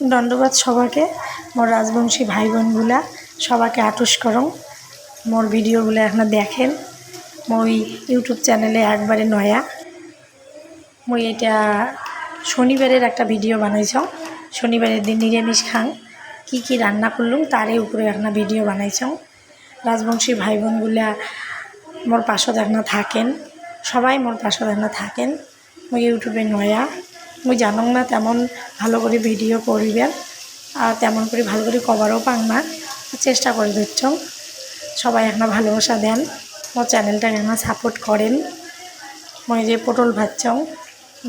দণ্ডবাদ সবাকে, মোর রাজবংশী ভাই বোনগুলা সবাকে আটুস করং। মোর ভিডিওগুলো এখন দেখেন। মই ইউটিউব চ্যানেলে একবারে নয়া। মই এটা শনিবারের একটা ভিডিও বানাইছ। শনিবারের দিন নিরামিষ খাং। কি কি রান্না করলুম তারই উপরে একটা ভিডিও বানাইছ। রাজবংশী ভাই বোনগুলা মোর পাশত এখন থাকেন। সবাই মোর পাশত এখন থাকেন। মই ইউটিউবে নয়া। মুই জানং না তেমন ভালো করে ভিডিও করিবেন আর তেমন করে ভালো করে কভারও পাং না। চেষ্টা করে দিচ্ছ সবাই এখন ভালোবাসা দেন। মোর চ্যানেলটাকে এখন সাপোর্ট করেন। মই যে পটল ভাজছং,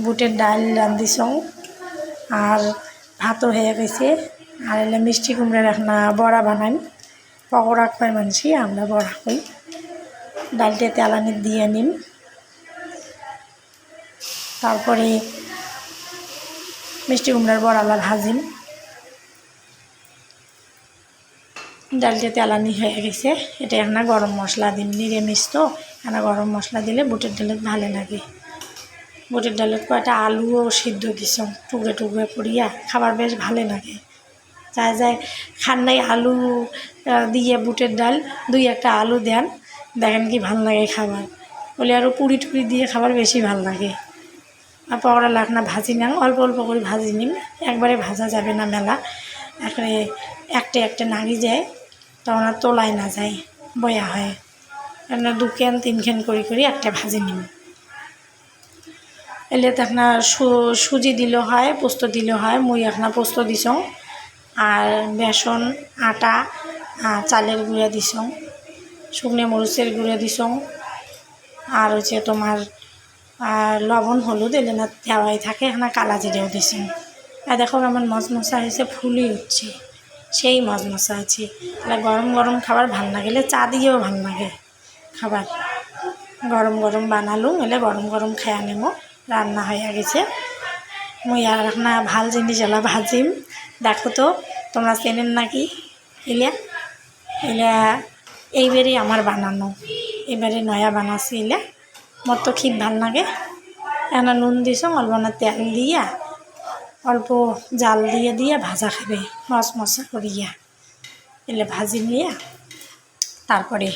বুটের ডাল রান্ধিছং, আর ভাতও হয়ে গেছে। আর এলে মিষ্টি কুমড়ার এখন বড়া বানান। পকোড়া কয় মানসি আমরা বড়া কই ডালটা তেলানি দিয়ে নিন। তারপরে মিষ্টি কুমড়ার বড়ালা ভাজিম ডালটা তেলানি হয়ে গেছে। এটা এখন গরম মশলা দিন নিরামিষ তো। এখন গরম মশলা দিলে বুটের ডালত ভালো লাগে। বুটের ডালত কয়টা আলুও সিদ্ধ দিছ, টুকরে টুকরে করিয়া খাবার বেশ ভালো লাগে। যায় যায় খান নাই আলু দিয়ে বুটের ডাল, দুই একটা আলু দেন, দেখেন কি ভালো লাগে খাবার। বলে আরও পুরি টুরি দিয়ে খাবার বেশি ভালো লাগে। পকোড়া লাকনা ভাজি নাং অল্প অল্প করে ভাজি নিম। একবারে ভাজা যাবে না মেলা। একবারে একটা একটা নাগি যায়, তখন আর তোলায় না যায়, বয়া হয়। দু ক্যান তিন ক্যান করে করে একটা ভাজি নিম। এলে তো আপনার সু- সুজি দিলেও হয়, পোস্ত দিলেও হয় মুই আপনার পোস্ত দিছং, আর বেসন, আটা চালের গুঁড়া দিছং, শুকনো মরিচের গুঁড়া দিছং, আর হচ্ছে তোমার আর লবণ, হলুদ এলে না দেওয়াই থাকে, এখানে কালা জিরেও দিছি আর দেখো আমার মশমশা হয়েছে ফুলি উঠছে। সেই মশমশা আছে। তাহলে গরম গরম খাবার ভালো লাগলে চা দিয়েও ভালো লাগে খাবার। গরম গরম বানালুম এলে গরম গরম খেয়া নেব। রান্না হয়ে গেছে। মুই আর এখন ভালো জিনিস এলা ভাজিম। দেখো তো, তোমরা চেনেন নাকি? এলিয়া এলিয়া এইবারই আমার বানানো। এবারে নয়া বানাচ্ছি এলে। মোর তো খুব ভালো লাগে। এনা নুন দিছ, অল্প না তেল দিয়া, অল্প জাল দিয়ে দিয়া ভাজা খাবে মশ মশা করিয়া। এলে ভাজি নিয়ে, তারপরে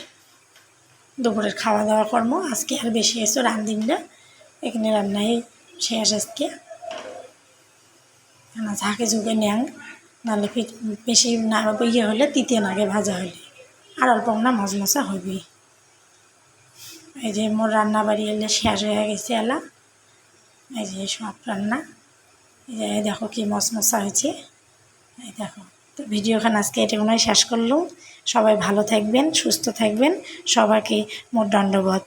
দুপুরের খাওয়া দাওয়া কর্ম। আজকে আর বেশি এসো রান্ধিম না। এখানে রান্নাই শেষ আজকে। না ঝাঁকে ঝুঁকে নেন নাহলে বেশি না ইয়ে হলে, তিতে নাগে ভাজা হলে আর অল্প না মাছ মশা হবি এই যে মোর রান্না বাড়ি এলে শেষ হয়ে গেছে এলা। এই যে সব রান্না। এই যে দেখো কি মশমশা হয়েছে। এই দেখো, তো ভিডিওখান আজকে এটা মনে হয় শেষ করলাম। সবাই ভালো থাকবেন, সুস্থ থাকবেন। সবাইকে মোর দণ্ডবোধ